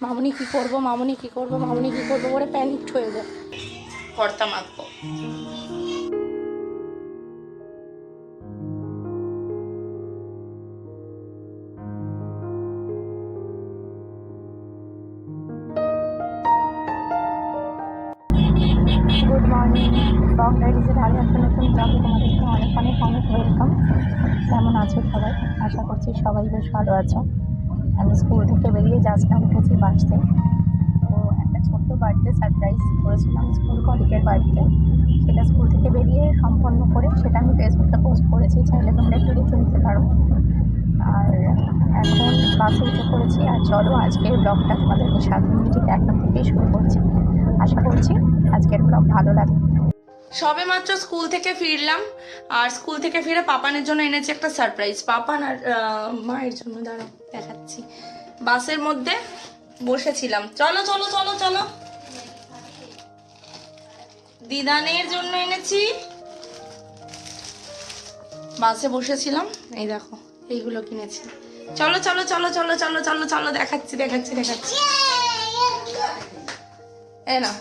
মামুনি কি করব মামুনি কি করব মামুনি কি করব করে প্যানিক হয়ে যায়। ভর্তা মাখবো গুড মর্নিং ব্লগ ডায়েরিজের আরও একটা নতুন ব্লগে তোমাদেরকে অনেক অনেক অনেক ওয়েলকাম কেমন আছো সবাই? আশা করছি সবাই বেশ ভালো আছো। আমি স্কুল থেকে বেরিয়ে জাস্ট উঠেছি বাসতে তো একটা ছোট্ট বার্থডে সারপ্রাইজ করেছিলাম স্কুল কলিগের বাড়িতে সেটা স্কুল থেকে বেরিয়ে সম্পন্ন করে সেটা আমি ফেসবুকে পোস্ট করেছি, চাইলে তোমরা একটু দেখে নিতে পারো। আর এখন বাসে উঠে পড়েছি, আর চলো আজকের ব্লগটা তোমাদেরকে সাত মিনিটে এখন থেকেই শুরু করছি। আশা করছি আজকের ব্লগ ভালো লাগবে। সবে মাত্র স্কুল থেকে ফিরলাম, আর স্কুল থেকে ফিরে পাপানের জন্য এনেছি একটা সারপ্রাইজ পাপান আর মায়ের জন্য, দাঁড়াও। দেখাচ্ছি। বাসের মধ্যে বসেছিলাম। চলো চলো চলো চলো। দিদানের জন্য এনেছি। বাসে বসেছিলাম। এই দেখো এইগুলো কিনেছি। চলো চলো চলো চলো চলো চলো চলো দেখাচ্ছি দেখাচ্ছি দেখাচ্ছি। এ না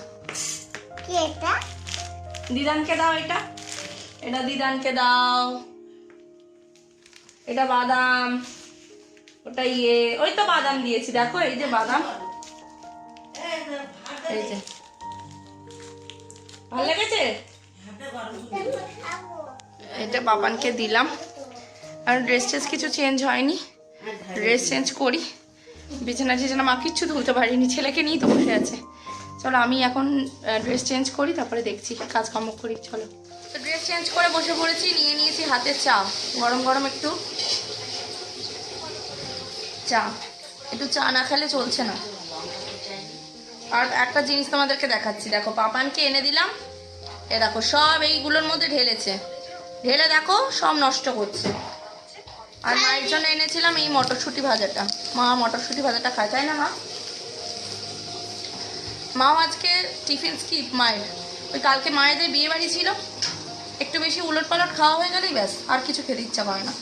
দিদানকে দাও এটা। এটা দিদানকে দাও। এটা বাদাম। ওটা ইয়ে ওই তো বাদাম দিয়েছি, দেখো, এই যে বাদাম। এই যে। ভালো লেগেছে? এটা বাবানকে দিলাম। আর ড্রেস টেস কিছু চেঞ্জ হয়নি। ড্রেস চেঞ্জ করি। বিছানা টিছানা মা কিচ্ছু তুলতে পারিনি, ছেলেকে নিয়েই তো বসে আছে। চলো, আমি এখন ড্রেস চেঞ্জ করি, তারপরে দেখছি, কাজকর্ম করি, চলো। তো ড্রেস চেঞ্জ করে বসে পড়েছি, নিয়ে নিয়েছি হাতে চা। গরম গরম একটু। চা। একটু চা না খেলে চলছে না। আর একটা জিনিস তোমাদেরকে দেখাচ্ছি। দেখো, পাপানকে এনে দিলাম। এ দেখো, সব এইগুলোর মধ্যে ঢেলেছে। ঢেলে দেখো, সব নষ্ট করছে। আর মায়ের জন্য এনেছিলাম এই মটরশুঁটি ভাজাটা। মা মটরশুঁটি ভাজাটা খায়, তাই না মা? মাও আজকে টিফিন স্কিপ, মায়ের। ওই কালকে মায়েদের বিয়ে বাড়ি ছিল। একটু বেশি উলট পালট খাওয়া হয়ে গেলেই ব্যাস, আর কিছু খেতে ইচ্ছা করে না।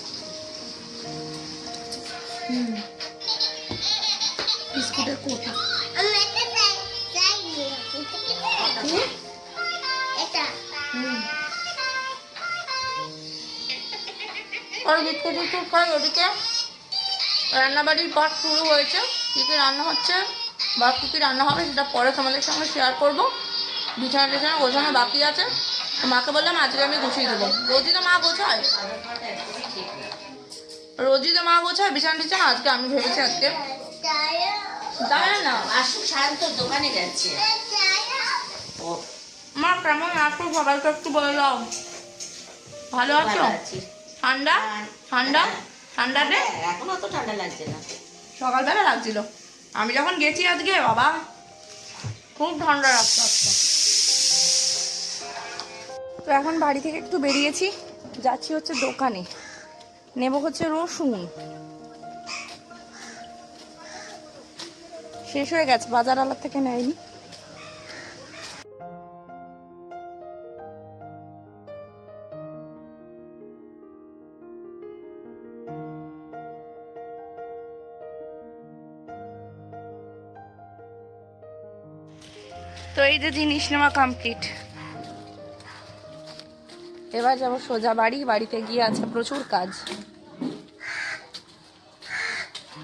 আর বিস্কুট টিস্কুট খাই ওদিকে রান্নাবাড়ির পাঠ শুরু হয়েছে। কী কী রান্না হচ্ছে বা কী কী রান্না হবে সেটা পরে তোমাদের সঙ্গে শেয়ার করব। বিছানা টিছানা গোছানো বাকি আছে। মাকে বললাম আজকে আমি গুছিয়ে দেবো। রোজই তো মা গোছায়? রোজই তো মা গোছায় বিছানা টিছানা আজকে আমি ভেবেছি আজকে। দাঁড়া না? আসুক শান্ত দোকানে যাচ্ছে। মা কেমন আছো? সবাইকে একটু বলে দাও। ভালো আছো। ঠান্ডা? ঠান্ডা? ঠান্ডাতে হ্যাঁ, এখন অত ঠান্ডা লাগছে না। সকালবেলা লাগছিল। আমি যখন গেছি আজকে বাবা খুব ঠান্ডা রাখতে আসছে তো এখন বাড়ি থেকে একটু বেরিয়েছি। যাচ্ছি হচ্ছে দোকানে। নেব হচ্ছে রসুন। শেষ হয়ে গেছে বাজার আলার থেকে নেয়নি। এই জিনিস নেওয়া কমপ্লিট এবার যাব সোজা বাড়ি, বাড়িতে গিয়ে আছে প্রচুর কাজ।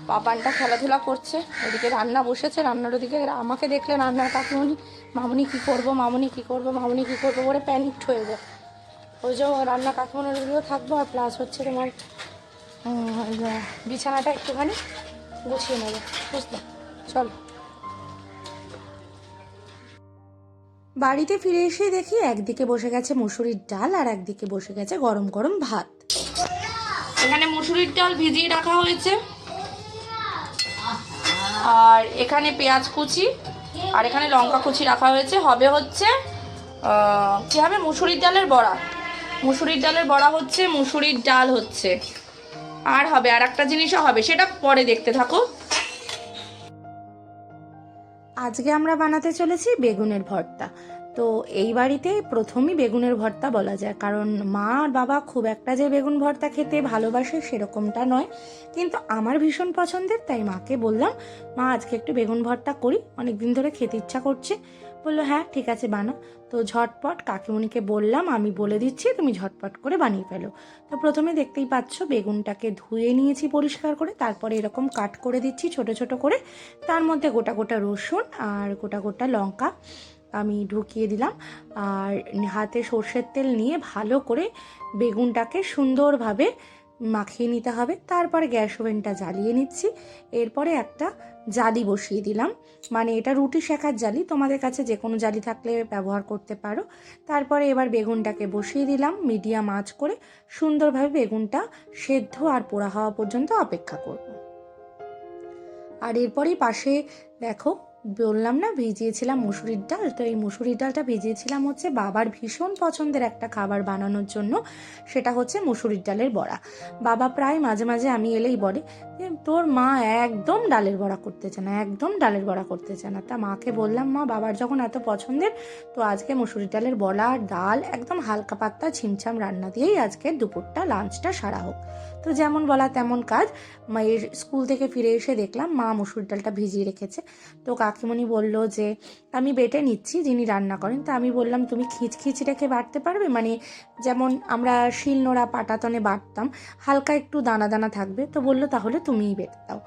পাপানটা খেলাধুলা করছে ওদিকে রান্না বসেছে, রান্নার ওদিকে আমাকে দেখলে রান্নার কাকুমনি মামুনি কি করব, মামুনি কি করব, মামুনি কি করব করে প্যানিক হয়ে যায় ওই যে রান্না কাকুমনির থাকব, আর প্লাস হচ্ছে তোমার বিছানাটা একটুখানি গুছিয়ে নেবে, বুঝলে? চলো। বাড়িতে ফিরে এসে দেখি একদিকে বসে গেছে মুসুরির ডাল আর একদিকে বসে গেছে গরম গরম ভাত। এখানে মুসুরির ডাল ভিজিয়ে রাখা হয়েছে। আর এখানে পেঁয়াজ কুচি আর এখানে লঙ্কা কুচি রাখা হয়েছে। হবে হচ্ছে কি হবে? মুসুরির ডালের বড়া। মুসুরির ডালের বড়া হচ্ছে, মুসুরির ডাল হচ্ছে। আর হবে আর একটা জিনিসও হবে, সেটা পরে দেখতে থাকো। আজকে আমরা বানাতে চলেছি বেগুনের ভর্তা। তো এই বাড়িতে প্রথমই বেগুনের ভর্তা বলা যায়। কারণ মা আর বাবা খুব একটা যে বেগুন ভর্তা খেতে ভালোবাসে সেরকমটা নয়। কিন্তু আমার ভীষণ পছন্দের, তাই মাকে বললাম, মা, আজকে একটু বেগুন ভর্তা করি। অনেক দিন ধরে খেতে ইচ্ছা করছে। বলল হ্যাঁ ঠিক আছে বানাও তো ঝটপট কাকিমণিকে বললাম, আমি বলে দিচ্ছি, তুমি ঝটপট করে বানিয়ে ফেলো। তো প্রথমে দেখতেই পাচ্ছ, বেগুনটাকে ধুয়ে নিয়েছি পরিষ্কার করে, তারপরে এরকম কাট করে দিচ্ছি ছোট ছোট করে। তার মধ্যে গোটা গোটা রসুন আর গোটা গোটা লঙ্কা আমি ঢুকিয়ে দিলাম। আর হাতে সর্ষের তেল নিয়ে ভালো করে বেগুনটাকে সুন্দরভাবে মাখিয়ে নিতে হবে। তারপরে গ্যাস ওভেনটা জ্বালিয়ে নিচ্ছি। এরপরে একটা জালি বসিয়ে দিলাম। মানে এটা রুটি শেখার জালি। তোমাদের কাছে যে কোনো জালি থাকলে ব্যবহার করতে পারো। তারপরে এবার বেগুনটাকে বসিয়ে দিলাম মিডিয়াম আঁচ করে। সুন্দরভাবে বেগুনটা সেদ্ধ আর পোড়া হওয়া পর্যন্ত অপেক্ষা করব। আর এরপরেই পাশে দেখো বললাম না, ভিজিয়েছিলাম মুসুরির ডাল। তো এই মুসুরির ডালটা ভিজিয়েছিলাম হচ্ছে বাবার ভীষণ পছন্দের একটা খাবার বানানোর জন্য। সেটা হচ্ছে মুসুরির ডালের বড়া। বাবা প্রায় মাঝে মাঝে আমি এলেই বলে যে, তোর মা একদম ডালের বড়া করতে চায় না, একদম ডালের বড়া করতে চায় না। তা মাকে বললাম, মা, বাবার যখন এত পছন্দের, তো আজকে মুসুরির ডালের বড়া, ডাল, একদম হালকা পাত্তা ছিমছাম রান্না দিয়েই আজকে দুপুরটা লাঞ্চটা সারা হোক। তো যেমন বলা তেমন কাজ। মায়ের স্কুল থেকে ফিরে এসে দেখলাম মা মুসুর ডালটা ভিজিয়ে রেখেছে। তো কাকিমণি বলল যে, আমি বেটে নিচ্ছি, যিনি রান্না করেন। তো আমি বললাম, তুমি খিচ খিচ রেখে বাটতে পারবে? মানে যেমন আমরা শিলনোড়া পাটাতনে বাটতাম হালকা একটু দানা দানা থাকবে। তো বলল, তাহলে তুমিই বেটে দাও।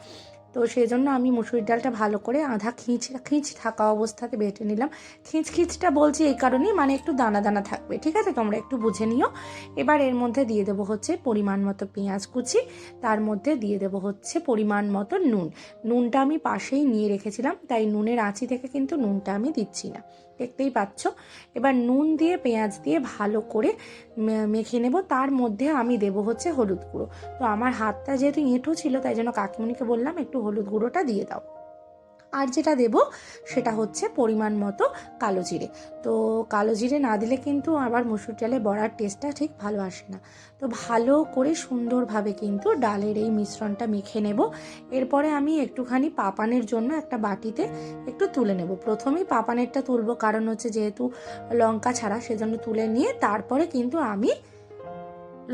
তো সেই জন্য আমি মুসুরির ডালটা ভালো করে আধা খিঁচ খিঁচ থাকা অবস্থাতে বেটে নিলাম। খিঁচ, খিঁচটা বলছি এই কারণেই মানে একটু দানা দানা থাকবে, ঠিক আছে? তোমরা একটু বুঝে নিও। এবার এর মধ্যে দিয়ে দেবো হচ্ছে পরিমাণ মতো পেঁয়াজ কুচি, তার মধ্যে দিয়ে দেবো হচ্ছে পরিমাণ মতো নুন। নুনটা আমি পাশেই নিয়ে রেখেছিলাম, তাই নুনের আঁচি থেকে কিন্তু নুনটা আমি দিচ্ছি না। দেখতেই পাচ্ছ? এবার নুন দিয়ে, পেঁয়াজ দিয়ে ভালো করে মেখে নেব। তার মধ্যে আমি দেব হচ্ছে হলুদ গুঁড়ো। তো আমার হাতটা যেহেতু এঁটো ছিল, তাই জন্য কাকিমণিকে বললাম একটু হলুদ গুঁড়োটা দিয়ে দাও। আর যেটা দেব সেটা হচ্ছে পরিমাণ মতো কালো জিরে। তো কালো জিরে না দিলে কিন্তু আবার মসুর ডালে বড়ার টেস্টটা ঠিক ভালো আসে না। তো ভালো করে সুন্দরভাবে কিন্তু ডালের এই মিশ্রণটা মেখে নেব। এরপরে আমি একটুখানি পাপানের জন্য একটা বাটিতে একটু তুলে নেব। প্রথমেই পাপানেরটা তুলবো, কারণ হচ্ছে যেহেতু লঙ্কা ছাড়া, সেজন্য তুলে নিয়ে তারপরে কিন্তু আমি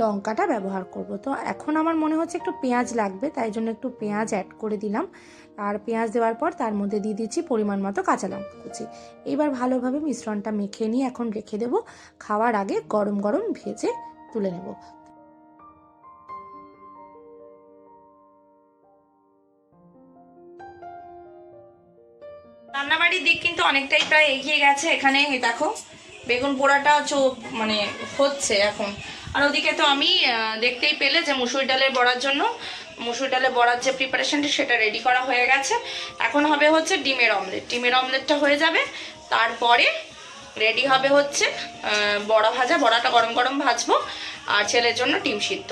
লঙ্কাটা ব্যবহার করব। তো এখন আমার মনে হচ্ছে একটু পেঁয়াজ লাগবে, তাই জন্য একটু পেঁয়াজ অ্যাড করে দিলাম। আর পেঁয়াজ দেওয়ার পর তার মধ্যে দিয়ে দিচ্ছি পরিমাণ মতো কাঁচা লঙ্কা কুচি। এবার ভালোভাবে মিশ্রণটা মেখে নিয়ে এখন রেখে দেবো। খাওয়ার আগে গরম গরম ভেজে তুলে নেব। রান্নাবাড়ির দিক কিন্তু অনেকটাই প্রায় এগিয়ে গেছে। এখানে দেখো, বেগুন পোড়াটা চো মানে হচ্ছে এখন। আর ওদিকে তো আমি দেখতেই পেলে যে মুসুর ডালের বড়ার জন্য, মুসুর ডালের বড়ার যে প্রিপারেশনটা সেটা রেডি করা হয়ে গেছে। এখন হবে হচ্ছে ডিমের অমলেট ডিমের অমলেটটা হয়ে যাবে, তারপরে রেডি হবে হচ্ছে বড়া ভাজা। বড়াটা গরম গরম ভাজবো, আর ছেলের জন্য ডিম সিদ্ধ।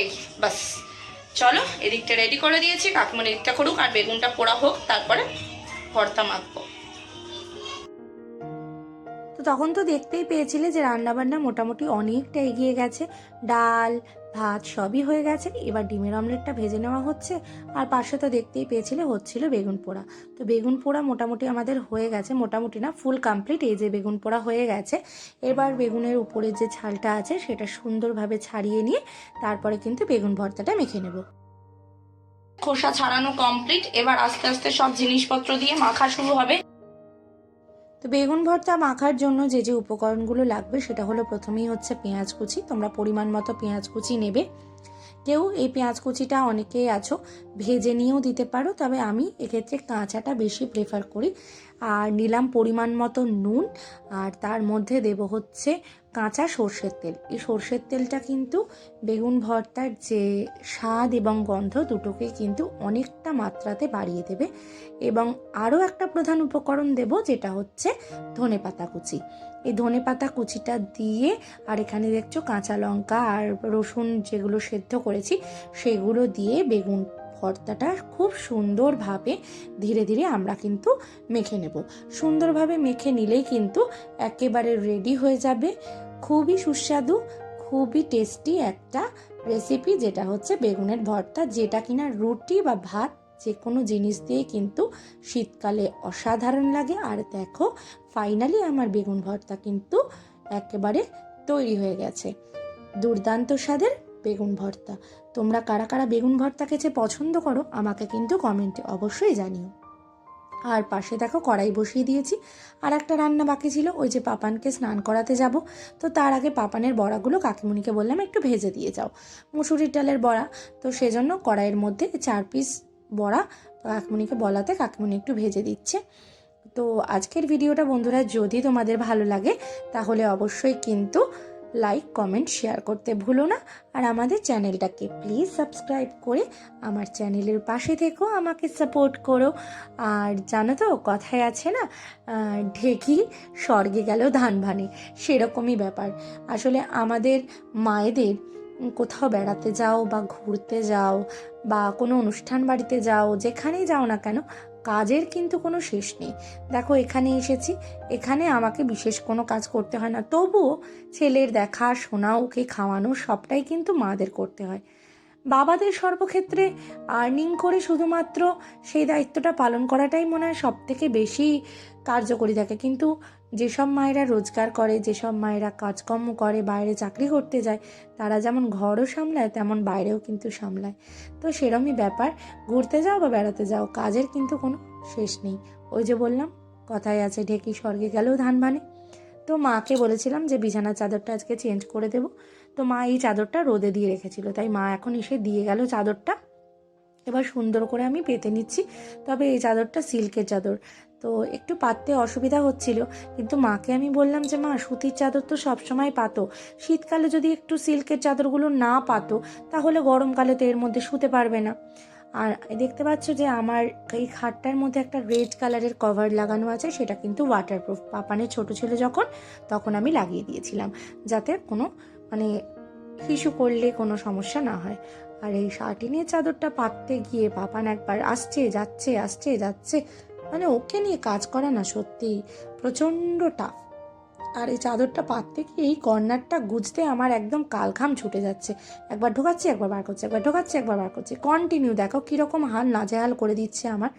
এই, বাস। চলো, এদিকটা রেডি করে দিয়েছি কাকিমন এদিকটা করুক, আর বেগুনটা পোড়া হোক, তারপরে ভর্তা মাখবো। তো তখন তো দেখতেই পেয়েছিলে যে রান্নাবান্না মোটামুটি অনেকটা এগিয়ে গেছে। ডাল, ভাত সবই হয়ে গেছে। এবার ডিমের অমলেটটা ভেজে নেওয়া হচ্ছে। আর পাশে তো দেখতেই পেয়েছিলে হচ্ছিল বেগুন পোড়া। তো বেগুন পোড়া মোটামুটি আমাদের হয়ে গেছে। মোটামুটি না ফুল কমপ্লিট এই যে বেগুন পোড়া হয়ে গেছে। এবার বেগুনের উপরে যে ছালটা আছে, সেটা সুন্দরভাবে ছাড়িয়ে নিয়ে তারপরে কিন্তু বেগুন ভর্তাটা মেখে নেব। খোসা ছাড়ানো কমপ্লিট এবার আস্তে আস্তে সব জিনিসপত্র দিয়ে মাখা শুরু হবে। তো বেগুন ভর্তা মাখার জন্য যে যে উপকরণগুলো লাগবে সেটা হলো প্রথমেই হচ্ছে পেঁয়াজ কুচি। তোমরা পরিমাণ মতো পেঁয়াজ কুচি নেবে। কেউ এই পেঁয়াজ কুচিটা অনেকেই আছো, ভেজে নিয়েও দিতে পারো, তবে আমি এক্ষেত্রে কাঁচাটা বেশি প্রেফার করি। আর নিলাম পরিমাণ মতো নুন, আর তার মধ্যে দেব হচ্ছে কাঁচা সর্ষের তেল। এই সর্ষের তেলটা কিন্তু বেগুন ভর্তার যে স্বাদ এবং গন্ধ দুটোকে কিন্তু অনেকটা মাত্রাতে বাড়িয়ে দেবে। এবং আরও একটা প্রধান উপকরণ দেব, যেটা হচ্ছে ধনে পাতা কুচি। এই ধনে পাতা কুচিটা দিয়ে, আর এখানে দেখছ কাঁচা লঙ্কা আর রসুন যেগুলো সেদ্ধ করেছি, সেগুলো দিয়ে বেগুন ভর্তাটা খুব সুন্দরভাবে ধীরে ধীরে আমরা কিন্তু মেখে নেব। সুন্দরভাবে মেখে নিলেই কিন্তু একেবারে রেডি হয়ে যাবে। খুবই সুস্বাদু, খুবই টেস্টি একটা রেসিপি যেটা হচ্ছে বেগুনের ভর্তা, যেটা কিনা রুটি বা ভাত যে কোনো জিনিস দিয়ে কিন্তু শীতকালে অসাধারণ লাগে। আর দেখো ফাইনালি আমার বেগুন ভর্তা কিন্তু একেবারে তৈরি হয়ে গেছে। দুর্দান্ত স্বাদের বেগুন ভর্তা। তোমরা কারা কারা বেগুন ভর্তা খেতে পছন্দ করো, আমাকে কিন্তু কমেন্টে অবশ্যই জানিও। আর পাশে দেখো কড়াই বসিয়ে দিয়েছি, আর একটা রান্না বাকি ছিল, ওই যে পাপানকে স্নান করাতে যাব। তো তার আগে পাপানের বড়াগুলো কাকিমুনিকে বললাম, একটু ভেজে দিয়ে যাও। মুসুরির ডালের বড়া, তো সেজন্য কড়াইয়ের মধ্যে চার পিস বড়া কাকিমুনিকে বলাতে কাকিমুনি একটু ভেজে দিচ্ছে। তো আজকের ভিডিওটা বন্ধুরা, যদি তোমাদের ভালো লাগে, তাহলে অবশ্যই কিন্তু লাইক কমেন্ট শেয়ার করতে ভুলো না। আর আমাদের চ্যানেলটাকে প্লিজ সাবস্ক্রাইব করে আমার চ্যানেলের পাশে থেকো, আমাকে সাপোর্ট করো। আর জানো তো, কথায় আছে না ঢেকি স্বর্গে গেল ধান ভানে সেরকমই ব্যাপার। আসলে আমাদের মায়েদের কোথাও বেড়াতে যাও বা ঘুরতে যাও বা কোনো অনুষ্ঠান বাড়িতে যাও, যেখানেই যাও না কেন, কাজের কিন্তু কোনো শেষ নেই। দেখো, এখানে এসেছি, এখানে আমাকে বিশেষ কোনো কাজ করতে হয় না। তবুও ছেলের দেখা, শোনা, ওকে খাওয়ানো, সবটাই কিন্তু মাদের করতে হয়। বাবাদের সর্বক্ষেত্রে আর্নিং করে শুধুমাত্র সেই দায়িত্বটা পালন করাটাই মনে হয় সব থেকে বেশি কার্যকরী থাকে। কিন্তু যেসব মায়েরা রোজগার করে, যেসব মায়েরা কাজকর্ম করে, বাইরে চাকরি করতে যায়, তারা যেমন ঘরও সামলায়, তেমন বাইরেও কিন্তু সামলায়। তো সেরমই ব্যাপার। ঘুরতে যাও বা বেড়াতে যাও, কাজের কিন্তু কোনো শেষ নেই। ওই যে বললাম, কথায় আছে, ঢেকি স্বর্গে গেলেও ধান বানে। তো মাকে বলেছিলাম যে, বিছানার চাদরটা আজকে চেঞ্জ করে দেবো। তো মা এই চাদরটা রোদে দিয়ে রেখেছিল। তাই মা এখন এসে দিয়ে গেল চাদরটা। এবার সুন্দর করে আমি পেতে নিচ্ছি। তবে এই চাদরটা সিল্কের চাদর। তো একটু পাততে অসুবিধা হচ্ছিল। কিন্তু মাকে আমি বললাম যে, মা, সুতির চাদর তো সবসময় পাতো। শীতকালে যদি একটু সিল্কের চাদরগুলো না পাতো, তাহলে গরমকালে তো এর মধ্যে শুতে পারবে না। আর দেখতে পাচ্ছ যে, আমার এই খাটটার মধ্যে একটা রেড কালারের কভার লাগানো আছে, সেটা কিন্তু ওয়াটারপ্রুফ পাপানের ছোট ছিল যখন, তখন আমি লাগিয়ে দিয়েছিলাম, যাতে কোনো মানে হিসু করলে কোনো সমস্যা না হয়। আর এই শার্টিনের চাদরটা পাততে গিয়ে পাপান একবার, আসছে, যাচ্ছে আসছে, যাচ্ছে। মানে ওকে নিয়ে কাজ করা না, সত্যি। প্রচণ্ড টাফ আর এই চাদরটা পাততে কি এই কর্নারটা গুজতে আমার একদম কালখাম ছুটে যাচ্ছে। একবার ঢোকাচ্ছি, একবার বার করছে, একবার ঢোকাচ্ছি, একবার বার করছি। কন্টিনিউ দেখো কীরকম হাল নাজেহাল করে দিচ্ছে আমার।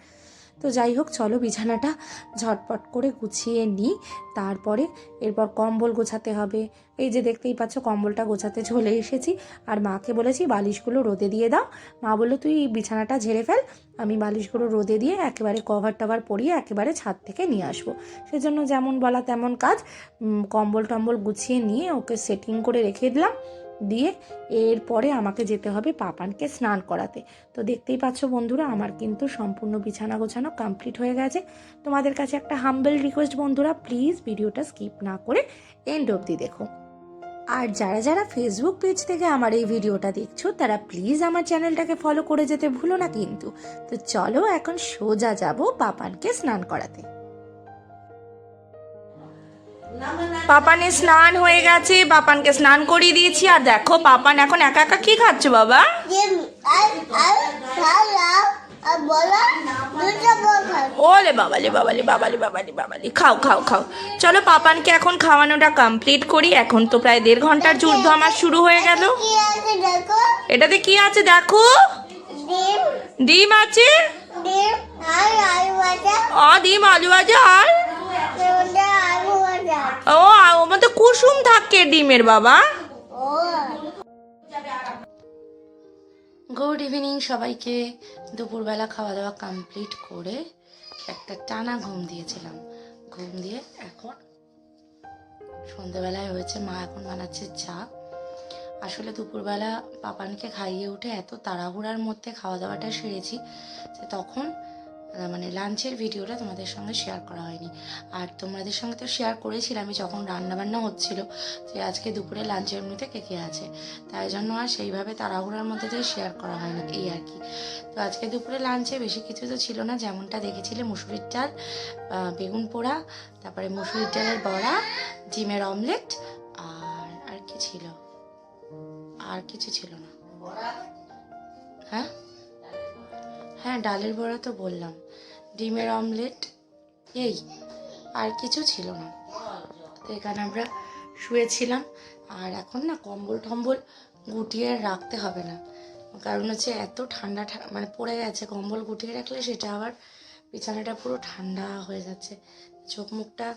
তো যাই হোক, চলো বিছানাটা ঝটপট করে গুছিয়ে নিই। তারপরে এরপর কম্বল গোছাতে হবে। এই যে দেখতেই পাচ্ছ, কম্বলটা গোছাতে চলে এসেছি। আর মাকে বলেছি, বালিশগুলো রোদে দিয়ে দাও। মা বলল, তুই বিছানাটা ঝেড়ে ফেল। আমি বালিশগুলো রোদে দিয়ে একেবারে কভার টভার পরিয়ে একেবারে ছাদ থেকে নিয়ে আসব। সেজন্য যেমন বলা তেমন কাজ কম্বল টম্বল গুছিয়ে নিয়ে ওকে সেটিং করে রেখে দিলাম। দিয়ে এরপরে আমাকে যেতে হবে পাপানকে স্নান করাতে। তো দেখতেই পাচ্ছ বন্ধুরা, আমার কিন্তু সম্পূর্ণ বিছানা গোছানো কমপ্লিট হয়ে গেছে। তোমাদের কাছে একটা হাম্বেল রিকোয়েস্ট বন্ধুরা প্লিজ ভিডিওটা স্কিপ না করে এন্ড অবধি দেখো। আর যারা যারা ফেসবুক পেজ থেকে আমার এই ভিডিওটা দেখছ, তারা প্লিজ আমার চ্যানেলটাকে ফলো করে যেতে ভুলো না কিন্তু। তো চলো এখন সোজা যাব পাপানকে স্নান করাতে। পাপানের স্নান হয়ে গেছে পাপানকে স্নান করিয়ে দিয়েছি আর দেখো পাপান এখন একা একা কি খাচ্ছ বাবা? ওলে বাবালে বাবালে বাবালে বাবালে বাবালে খাও খাও খাও। চলো পাপানকে এখন খাওয়ানোটা কমপ্লিট করি এখন তো প্রায় দেড় ঘণ্টার যুদ্ধ আমার শুরু হয়ে গেল। এটাতে কি আছে দেখো? ডিম। আছে? ডিম আলু আছে আর? থাকে ডিমের বাবা? গুড ইভিনিং সবাইকে। দুপুরবেলা খাওয়া দাওয়া কমপ্লিট করে একটা টানা ঘুম দিয়েছিলাম। ঘুম দিয়ে এখন সন্ধেবেলায় হয়েছে, মা এখন বানাচ্ছে চা। আসলে দুপুরবেলা পাপানকে খাইয়ে উঠে এত তাড়াহুড়ার মধ্যে খাওয়া দাওয়াটা সেরেছি যে তখন মানে লাঞ্চের ভিডিওটা তোমাদের সঙ্গে শেয়ার করা হয়নি। আর তোমাদের সঙ্গে তো শেয়ার করেছিলাম আমি যখন রান্নাবান্না হচ্ছিল যে আজকে দুপুরে লাঞ্চের এমনিতে কে কে আছে। তাই জন্য আর সেইভাবে তাড়াহুড়ার মধ্যে দিয়ে শেয়ার করা হয় না এই আর কি। তো আজকে দুপুরে লাঞ্চে বেশি কিছু তো ছিল না যেমনটা দেখেছিলে মুসুরির ডাল বেগুন পোড়া তারপরে মুসুরির ডালের বড়া ডিমের অমলেট আর আর কি ছিল? আর কিছু ছিল না। হ্যাঁ? হ্যাঁ ডালের বড়া তো বললাম। ডিমের অমলেট, এই, আর কিছু ছিল না। তো এখানে আমরা শুয়েছিলাম, আর এখন না কম্বল টম্বল গুটিয়ে রাখতে হবে না। কারণ হচ্ছে এত ঠান্ডা মানে পড়ে গেছে, কম্বল গুটিয়ে রাখলে সেটা আবার বিছানাটা পুরো ঠান্ডা হয়ে যাচ্ছে। চোখ মুখটা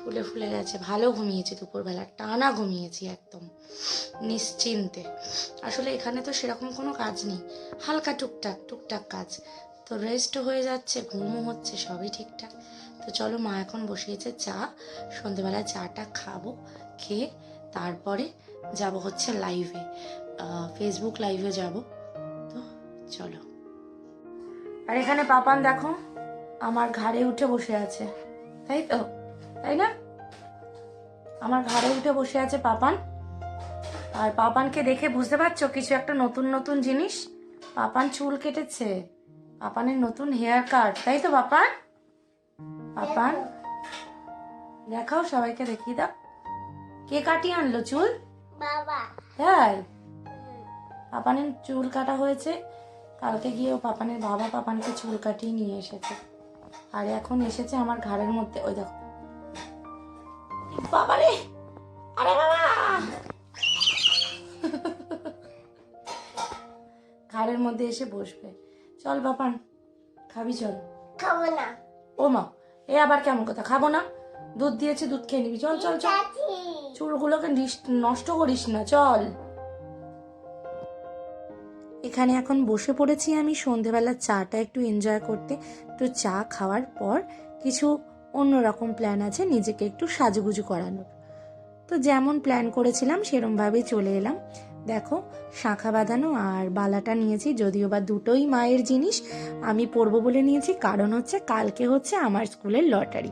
ফুলে ফুলে গেছে, ভালো ঘুমিয়েছি দুপুরবেলা, টানা ঘুমিয়েছি একদম, নিশ্চিন্তে। আসলে এখানে তো সেরকম কোনো কাজ নেই, হালকা টুকটাক টুকটাক কাজ। তো রেস্টও হয়ে যাচ্ছে, ঘুমও হচ্ছে, সবই ঠিকঠাক। তো চলো মা এখন বসিয়েছে চা সন্ধেবেলা চাটা খাব, খেয়ে তারপরে যাব হচ্ছে লাইভে ফেসবুক লাইভে যাব। তো চলো। আর এখানে পাপান দেখো, আমার ঘাড়ে উঠে বসে আছে। তাই তো? তাই না? আমার ঘাড়ে উঠে বসে আছে পাপান। আর পাপানকে দেখে বুঝতে পারছ, কিছু একটা নতুন নতুন জিনিস? পাপান চুল কেটেছে। পাপানের নতুন হেয়ার কাট তাই তো পাপান পাপান দেখাও সবাইকে দেখিয়ে দাও। কে কাটিয়ে আনলো চুল? বাবা। তাই? পাপানের চুল কাটা হয়েছে। কালকে গিয়ে ও পাপানের বাবা পাপানকে চুল কাটিয়ে নিয়ে এসেছে। আর এখন এসেছে আমার ঘাড়ের মধ্যে। ওই দেখো। বাবারে! আরে বাবা! ঘাড়ের মধ্যে এসে বসবে। চল বাপান খাবি চল। খাব না। ও মা এ আবার কেমন কথা? খাব না? দুধ দিয়েছে দুধ খেয়ে নিবি। চল চল চল। চুলগুলোকে নষ্ট করিস না চল। এখানে এখন বসে পড়েছি আমি সন্ধেবেলা চাটা একটু এনজয় করতে। একটু চা খাওয়ার পর কিছু অন্যরকম প্ল্যান আছে নিজেকে একটু সাজুগুজু করানোর। তো যেমন প্ল্যান করেছিলাম সেরমভাবেই চলে এলাম। দেখো, শাঁখা বাঁধানো আর বালাটা নিয়েছি, যদিও বা দুটোই মায়ের জিনিস, আমি পরবো বলে নিয়েছি, কারণ হচ্ছে কালকে হচ্ছে আমার স্কুলের লটারি।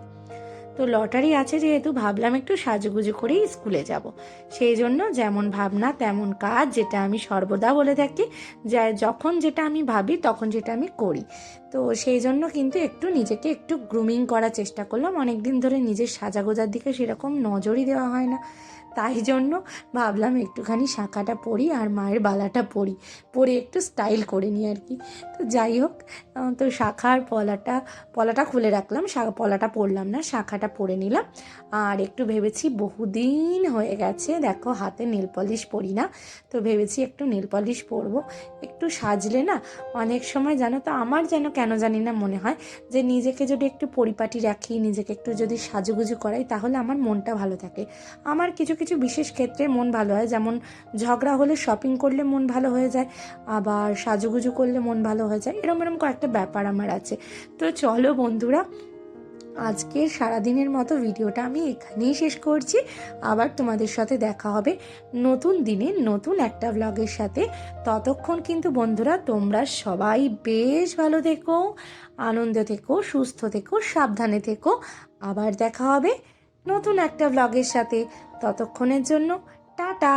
তো লটারি আছে যেহেতু, ভাবলাম একটু সাজুগুজু করেই স্কুলে যাব। সেই জন্য যেমন ভাবনা, তেমন কাজ, যেটা আমি সর্বদা বলে থাকি, যে যখন যেটা আমি ভাবি, তখন যেটা আমি করি। তো সেই জন্য কিন্তু একটু নিজেকে একটু গ্রুমিং করার চেষ্টা করলাম। অনেক দিন ধরে নিজের সাজাগোজার দিকে সেরকম নজরই দেওয়া হয় না। তাই জন্য ভাবলাম একটুখানি শাখাটা পরি আর মায়ের বালাটা পরি। পরে একটু স্টাইল করে নিই আর কি। তো যাই হোক তো শাখার পলাটা পলাটা খুলে রাখলাম পলাটা পরলাম না, শাখাটা পরে নিলাম। আর একটু ভেবেছি বহুদিন হয়ে গেছে, দেখো হাতে নেল পলিশ পরি না, তো ভেবেছি একটু নেল পলিশ পরবো। একটু সাজলে না অনেক সময় জানো তো, আমার যেন কেন জানি না মনে হয় যে নিজেকে যদি একটু পরিপাটি রাখি, নিজেকে একটু যদি সাজুগুজু করাই, তাহলে আমার মনটা ভালো থাকে। আমার কিছু কিছু বিশেষ ক্ষেত্রে মন ভালো হয়। যেমন ঝগড়া হলে শপিং করলে মন ভালো হয়ে যায়, আবার সাজুগুজু করলে মন ভালো হয়ে যায়। এরম এরম কয়েকটা ব্যাপার আমার আছে। তো চলো বন্ধুরা, আজকের সারাদিনের মতো ভিডিওটা আমি এখানেই শেষ করছি। আবার তোমাদের সাথে দেখা হবে নতুন দিনে নতুন একটা ব্লগের সাথে। ততক্ষণ কিন্তু বন্ধুরা, তোমরা সবাই বেশ ভালো থেকো, আনন্দ থেকো, সুস্থ থেকো, সাবধানে থেকো। আবার দেখা হবে নতুন একটা ব্লগের সাথে। ততক্ষণের জন্য টাটা।